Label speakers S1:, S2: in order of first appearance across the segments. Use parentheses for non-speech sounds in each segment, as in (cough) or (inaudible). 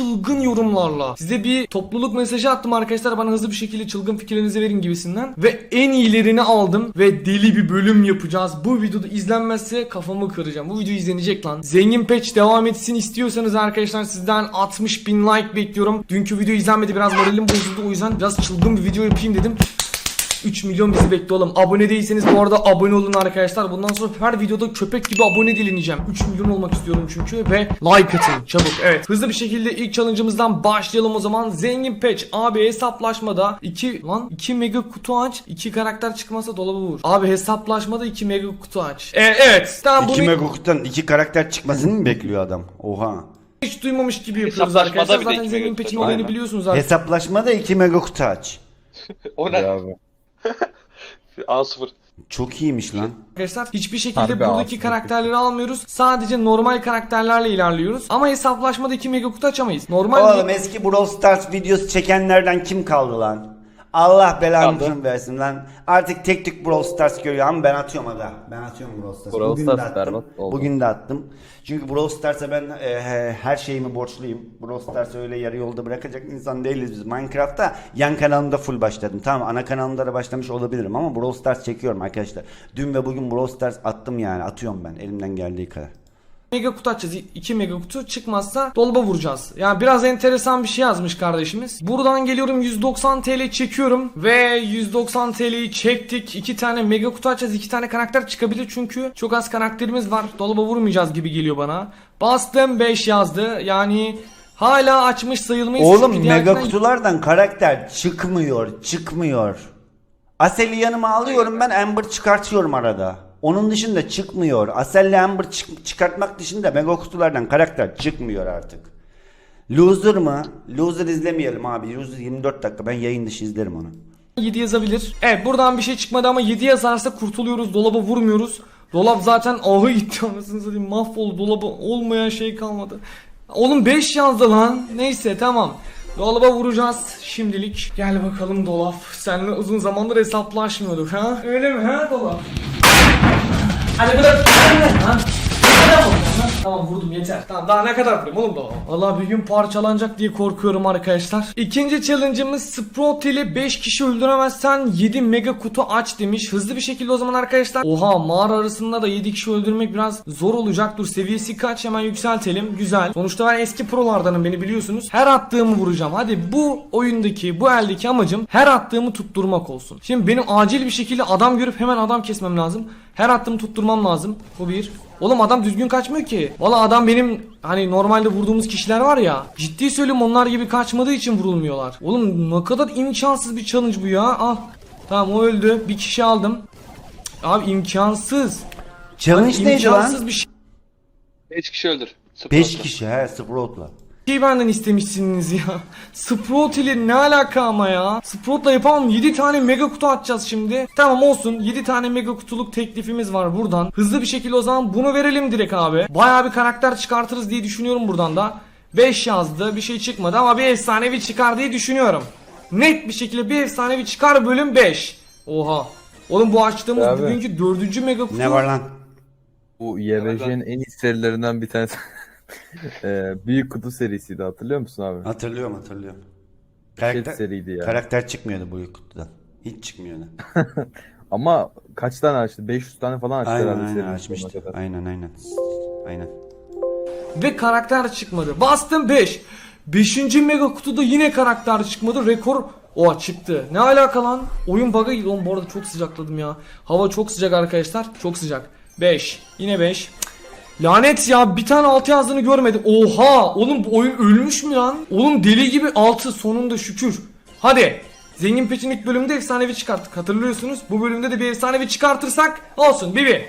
S1: çılgın yorumlarla size bir topluluk mesajı attım arkadaşlar bana hızlı bir şekilde çılgın fikirlerinizi verin gibisinden ve en iyilerini aldım ve deli bir bölüm yapacağız. Bu videoda izlenmezse kafamı kıracağım. Bu video izlenecek lan. Zengin Patch devam etsin istiyorsanız arkadaşlar sizden 60 bin like bekliyorum. Dünkü video izlenmedi biraz moralim bozuldu o yüzden biraz çılgın bir video yapayım dedim. 3 milyon bizi bekliyor oğlum. Abone değilseniz bu arada abone olun arkadaşlar. Bundan sonra her videoda köpek gibi abone dileneceğim. 3 milyon olmak istiyorum çünkü ve like atın çabuk. Evet hızlı bir şekilde ilk challenge'ımızdan başlayalım o zaman. Zengin Patch abi hesaplaşmada 2 lan 2 mega kutu aç. 2 karakter çıkmasa dolaba vur. Abi hesaplaşmada 2 mega kutu aç. E, evet. Tamam bunu
S2: İki megakuttan iki karakter çıkmasını mı bekliyor adam? Oha.
S1: hiç duymamış gibi yapıyoruz arkadaşlar. Zaten Zengin
S3: mega
S1: Patch'in
S3: kutu.
S1: olayını biliyorsunuz artık.
S2: Hesaplaşmada iki megakutu aç. (laughs)
S3: O ne?
S4: Abi. (laughs)
S3: A0.
S2: Çok iyiymiş lan.
S1: Arkadaşlar hiçbir şekilde
S4: Harbi
S1: buradaki
S4: aslında.
S1: karakterleri almıyoruz. Sadece normal karakterlerle ilerliyoruz. Ama hesaplaşmada 2 mega kutu açamayız. Normal
S2: Oğlum eski Brawl Stars videosu çekenlerden kim kaldı lan? Allah belanı versin lan. Artık tek tük Brawl Stars görüyor ama ben atıyorum aga. Ben atıyorum Brawl Stars.
S4: Brawl
S2: Bugün
S4: Stars
S2: de attım.
S4: berbat oldu.
S2: Bugün de attım. Çünkü Brawl Stars'a ben e, he- her şeyimi borçluyum. Brawl Stars öyle yarı yolda bırakacak insan değiliz biz. Minecraft'ta yan kanalımda full başladım. Tamam ana kanalımda da başlamış olabilirim ama Brawl Stars çekiyorum arkadaşlar. Dün ve bugün Brawl Stars attım yani. Atıyorum ben elimden geldiği kadar.
S1: Mega kutu açacağız. 2 mega kutu çıkmazsa dolaba vuracağız. Yani biraz enteresan bir şey yazmış kardeşimiz. Buradan geliyorum 190 TL çekiyorum ve 190 TL'yi çektik. 2 tane mega kutu açacağız. 2 tane karakter çıkabilir çünkü çok az karakterimiz var. Dolaba vurmayacağız gibi geliyor bana. Bastım 5 yazdı. Yani hala açmış sayılmayız.
S2: Oğlum mega kutulardan karakter çıkmıyor, çıkmıyor. Asel'i yanıma alıyorum ben Amber çıkartıyorum arada. Onun dışında çıkmıyor. Asel'le Amber çık- çıkartmak dışında mega kutulardan karakter çıkmıyor artık. Loser mı? Loser izlemeyelim abi. Loser 24 dakika. Ben yayın dışı izlerim onu.
S1: 7 yazabilir. Evet buradan bir şey çıkmadı ama 7 yazarsa kurtuluyoruz. Dolaba vurmuyoruz. Dolap zaten ahı gitti anasını satayım. Mahvoldu. Dolaba olmayan şey kalmadı. Oğlum 5 yazdı lan. Neyse tamam. Dolaba vuracağız şimdilik. Gel bakalım dolap. Seninle uzun zamandır hesaplaşmıyorduk ha? Öyle mi ha dolap? Hadi bırak. Ha? Tamam vurdum yeter. Tamam daha ne kadar vurayım oğlum dolaba? Valla bir gün parçalanacak diye korkuyorum arkadaşlar. İkinci challenge'ımız Sprout ile 5 kişi öldüremezsen 7 mega kutu aç demiş. Hızlı bir şekilde o zaman arkadaşlar. Oha mağara arasında da 7 kişi öldürmek biraz zor olacak. Dur seviyesi kaç hemen yükseltelim. Güzel. Sonuçta ben eski prolardanım beni biliyorsunuz. Her attığımı vuracağım. Hadi bu oyundaki bu eldeki amacım her attığımı tutturmak olsun. Şimdi benim acil bir şekilde adam görüp hemen adam kesmem lazım. Her attığımı tutturmam lazım. Bu bir. Oğlum adam düzgün kaçmıyor ki. Valla adam benim hani normalde vurduğumuz kişiler var ya. Ciddi söylüyorum onlar gibi kaçmadığı için vurulmuyorlar. Oğlum ne kadar imkansız bir challenge bu ya. Ah. Tamam o öldü. Bir kişi aldım. Abi imkansız.
S2: Challenge neydi lan?
S1: İmkansız bir
S3: 5 kişi öldür.
S2: 5 kişi he Sprout'la.
S1: Şey benden istemişsiniz ya. Sprout ile ne alaka ama ya? Sprout'la yapamam. 7 tane mega kutu açacağız şimdi. Tamam olsun. 7 tane mega kutuluk teklifimiz var buradan. Hızlı bir şekilde o zaman bunu verelim direkt abi. Bayağı bir karakter çıkartırız diye düşünüyorum buradan da. 5 yazdı. Bir şey çıkmadı ama bir efsanevi çıkar diye düşünüyorum. Net bir şekilde bir efsanevi çıkar bölüm 5. Oha. Oğlum bu açtığımız
S4: Abi.
S1: bugünkü dördüncü mega kutu.
S2: Ne var lan?
S4: Bu YBJ'nin en iyi serilerinden bir tanesi. (laughs) Eee, (laughs) Büyük Kutu serisiydi hatırlıyor musun abi?
S2: Hatırlıyorum hatırlıyorum.
S4: Shit
S2: Karakter,
S4: seriydi ya.
S2: karakter çıkmıyordu bu kutudan. Hiç çıkmıyordu. (laughs)
S4: Ama kaç tane açtı? 500 tane falan açtı
S2: Aynen
S4: herhalde
S2: aynen
S4: serinin
S2: açmıştı.
S4: sonuna kadar.
S2: Aynen aynen. Aynen.
S1: Ve karakter çıkmadı. Bastım 5. 5. mega kutuda yine karakter çıkmadı. Rekor o çıktı. Ne alaka lan? Oyun bug'a girdi. Oğlum bu arada çok sıcakladım ya. Hava çok sıcak arkadaşlar. Çok sıcak. 5. Yine 5. Lanet ya bir tane 6 yazdığını görmedim. Oha oğlum bu oyun ölmüş mü lan? Oğlum deli gibi 6 sonunda şükür. Hadi. Zengin Peç'in ilk bölümünde efsanevi çıkarttık hatırlıyorsunuz. Bu bölümde de bir efsanevi çıkartırsak olsun Bibi.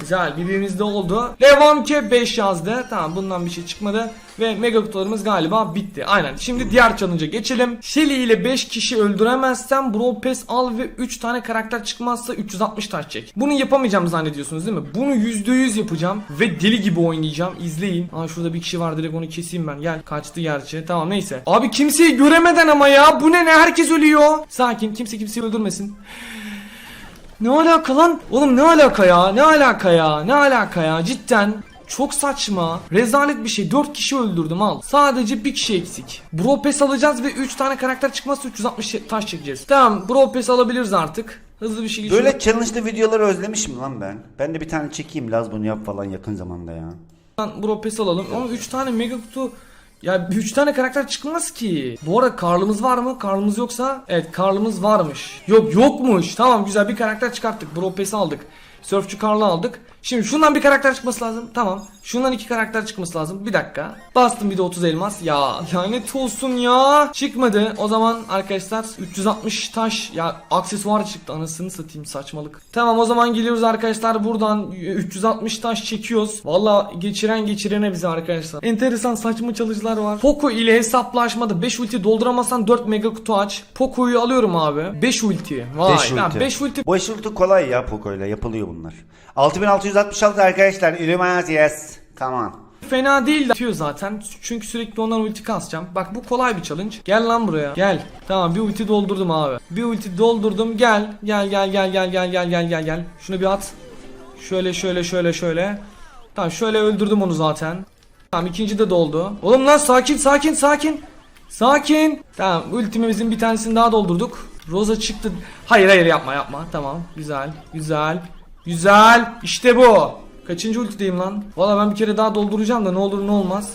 S1: Güzel birbirimizde oldu. Devam ki 5 yazdı. Tamam bundan bir şey çıkmadı. Ve mega kutularımız galiba bitti. Aynen. Şimdi diğer challenge'a geçelim. Shelly ile 5 kişi öldüremezsen Brawl Pass al ve 3 tane karakter çıkmazsa 360 taş çek. Bunu yapamayacağım zannediyorsunuz değil mi? Bunu %100 yapacağım ve deli gibi oynayacağım. İzleyin. Aa şurada bir kişi var direkt onu keseyim ben. Gel kaçtı gerçi. Tamam neyse. Abi kimseyi göremeden ama ya. Bu ne ne herkes ölüyor. Sakin kimse kimseyi öldürmesin. Ne alaka lan? Oğlum ne alaka ya? Ne alaka ya? Ne alaka ya? Cidden Çok saçma. Rezalet bir şey. 4 kişi öldürdüm al. Sadece bir kişi eksik. Bro Pass alacağız ve 3 tane karakter çıkmazsa 360 taş çekeceğiz. Tamam Bro Pass alabiliriz artık. Hızlı bir şey geçiyorum.
S2: Böyle challenge'lı videoları özlemişim lan ben. Ben de bir tane çekeyim Laz bunu yap falan yakın zamanda ya.
S1: Bro Pass alalım ama 3 tane mega kutu ya 3 tane karakter çıkmaz ki. Bu arada Karl'ımız var mı? Karl'ımız yoksa evet Karl'ımız varmış. Yok yokmuş. Tamam güzel bir karakter çıkarttık. Bro Pass'i aldık. Surfçu Karl'ı aldık. Şimdi şundan bir karakter çıkması lazım. Tamam. Şundan iki karakter çıkması lazım. Bir dakika. Bastım bir de 30 elmas. Ya lanet olsun ya. Çıkmadı. O zaman arkadaşlar 360 taş ya aksesuar çıktı. Anasını satayım saçmalık. Tamam o zaman geliyoruz arkadaşlar. Buradan 360 taş çekiyoruz. Valla geçiren geçirene bize arkadaşlar. Enteresan saçma çalışlar var. Poco ile hesaplaşmada 5 ulti dolduramazsan 4 mega kutu aç. Poco'yu alıyorum abi. 5 ulti. Vay.
S2: 5
S1: ya
S2: ulti.
S1: 5 ulti
S2: Bu iş ulti kolay ya Poco'yla yapılıyor bunlar. 6666 arkadaşlar. Illuminati yes. On.
S1: Fena değil de atıyor zaten. Çünkü sürekli ondan ulti kasacağım. Bak bu kolay bir challenge. Gel lan buraya. Gel. Tamam bir ulti doldurdum abi. Bir ulti doldurdum. Gel. Gel gel gel gel gel gel gel gel gel. Şunu bir at. Şöyle şöyle şöyle şöyle. Tamam şöyle öldürdüm onu zaten. Tamam ikinci de doldu. Oğlum lan sakin sakin sakin. Sakin. Tamam ultimimizin bir tanesini daha doldurduk. Rosa çıktı. Hayır hayır yapma yapma. Tamam güzel güzel güzel. İşte bu. Kaçıncı ultideyim lan? Valla ben bir kere daha dolduracağım da ne olur ne olmaz.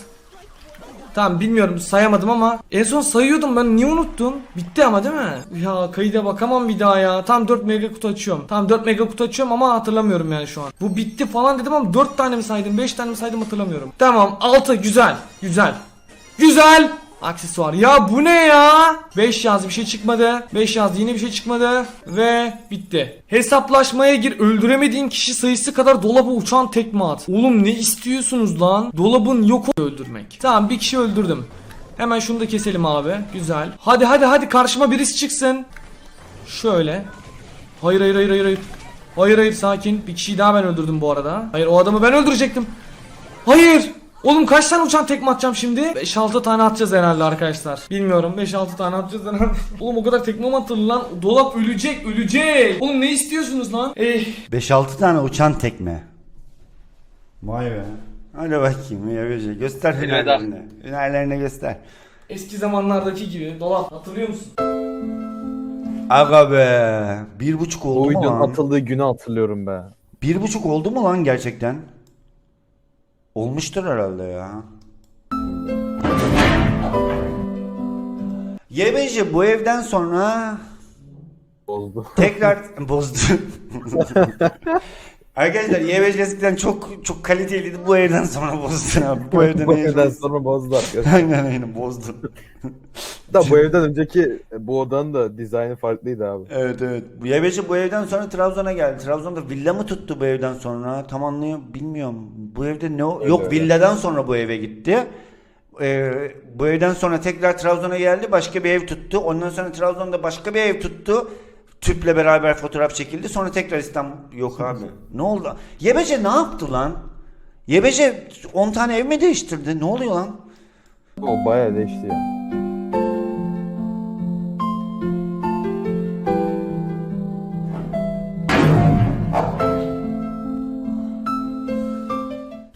S1: Tamam bilmiyorum sayamadım ama en son sayıyordum ben niye unuttum? Bitti ama değil mi? Ya kayıda bakamam bir daha ya. Tam 4 mega kutu açıyorum. Tam 4 mega kutu açıyorum ama hatırlamıyorum yani şu an. Bu bitti falan dedim ama 4 tane mi saydım 5 tane mi saydım hatırlamıyorum. Tamam 6 güzel güzel. Güzel. Aksesuar. Ya bu ne ya? 5 yaz bir şey çıkmadı. 5 yaz yine bir şey çıkmadı. Ve bitti. Hesaplaşmaya gir. Öldüremediğin kişi sayısı kadar dolaba uçan tekme at. Oğlum ne istiyorsunuz lan? Dolabın yok öldürmek. Tamam bir kişi öldürdüm. Hemen şunu da keselim abi. Güzel. Hadi hadi hadi karşıma birisi çıksın. Şöyle. Hayır hayır hayır hayır hayır. Hayır hayır sakin. Bir kişiyi daha ben öldürdüm bu arada. Hayır o adamı ben öldürecektim. Hayır. Oğlum kaç tane uçan tekme atacağım şimdi? 5-6 tane atacağız herhalde arkadaşlar. Bilmiyorum 5-6 tane atacağız herhalde. (laughs) Oğlum o kadar tekme mi atılır lan? Dolap ölecek ölecek. Oğlum ne istiyorsunuz lan? Eh.
S2: 5-6 tane uçan tekme. Vay be. Hadi bakayım ya böyle göster
S3: Elveda.
S2: hünerlerini. Hünerlerini göster.
S1: Eski zamanlardaki gibi dolap hatırlıyor musun?
S2: Aga be. Bir buçuk oldu mu
S4: videonun
S2: lan?
S4: atıldığı günü hatırlıyorum be.
S2: Bir buçuk oldu mu lan gerçekten? Olmuştur herhalde ya. YBC bu evden sonra
S4: Bozdu.
S2: tekrar bozdu. (laughs) Arkadaşlar YBC eskiden çok çok kaliteliydi bu evden sonra bozdu abi. Bu evden
S4: bu
S2: en-
S4: evden sonra bozdu arkadaşlar.
S2: Aynen aynen bozdu.
S4: da bu evden önceki bu odanın da dizaynı farklıydı abi.
S2: Evet evet. Bu YBC bu evden sonra Trabzon'a geldi. Trabzon'da villa mı tuttu bu evden sonra? Tam anlayam bilmiyorum. Bu evde ne o? Yok
S4: öyle.
S2: villadan sonra bu eve gitti. Ee, bu evden sonra tekrar Trabzon'a geldi. Başka bir ev tuttu. Ondan sonra Trabzon'da başka bir ev tuttu. Tüple beraber fotoğraf çekildi. Sonra tekrar İstanbul. Yok abi. ne oldu? YBC ne yaptı lan? YBC 10 tane ev mi değiştirdi? Ne oluyor lan?
S4: O bayağı değişti ya.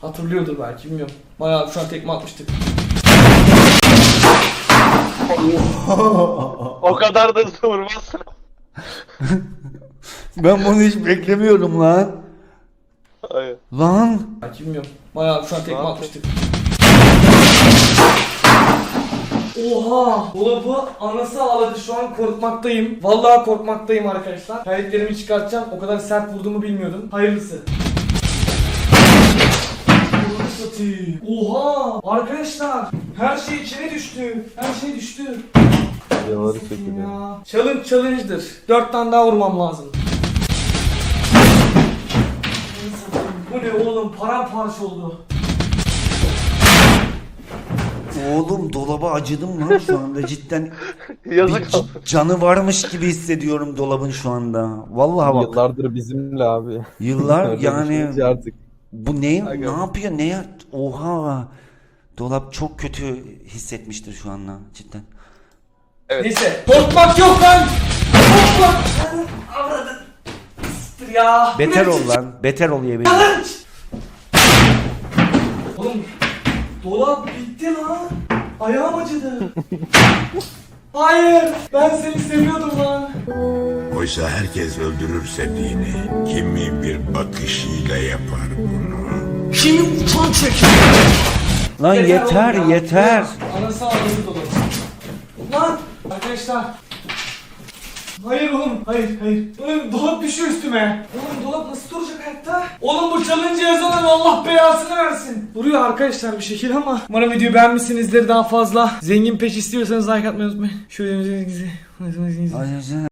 S1: Hatırlıyordur belki bilmiyorum. Bayağı şu an tekme atmıştık.
S3: O kadar da vurmazsın. (laughs)
S2: Ben bunu hiç beklemiyorum lan.
S3: Hayır.
S2: Lan.
S1: Belki bilmiyorum. Bayağı şu an tekme atmıştık. Oha! Dolabı anası ağladı şu an korkmaktayım. Vallahi korkmaktayım arkadaşlar. Kayıtlarımı çıkartacağım. O kadar sert vurduğumu bilmiyordum. Hayırlısı. Satayım. Oha! Arkadaşlar her şey içine düştü. Her şey düştü. Satayım
S4: çekiliyor.
S1: ya. Challenge challenge'dır. Dört tane daha vurmam lazım. Bu ne oğlum paramparça oldu.
S2: Oğlum dolaba acıdım lan şu anda cidden (laughs)
S3: Yazık
S2: bir c- canı varmış gibi hissediyorum dolabın şu anda. Vallahi bak
S4: Yıllardır bizimle abi.
S2: yıllar (laughs) yani
S4: düşününce artık.
S2: Bu ne
S4: Aga.
S2: ne yapıyor ne ya oha dolap çok kötü hissetmiştir şu anda cidden.
S3: Evet.
S1: Neyse. Korkmak yok lan. Korkmak. Avradın. Siktir ya. Bu
S2: Beter
S1: ne
S2: ol lan beter ol yemin.
S1: challenge? Dolap bitti lan. Ayağım acıdı. (laughs) Hayır. Ben seni seviyordum lan.
S5: Oysa herkes öldürür sevdiğini. Kimi bir bakışıyla yapar bunu.
S1: Kimi utan çeker.
S2: Lan yeter
S1: ya.
S2: yeter.
S1: Anası ağzı dolu. Lan arkadaşlar. Hayır oğlum, hayır, hayır. Oğlum dolap düşüyor üstüme. Oğlum dolap nasıl duracak hayatta? Oğlum bu challenge yazılan Allah belasını versin. Duruyor arkadaşlar bir şekil ama. Umarım videoyu beğenmişsinizdir daha fazla. Zengin peş istiyorsanız like atmayı unutmayın. Şöyle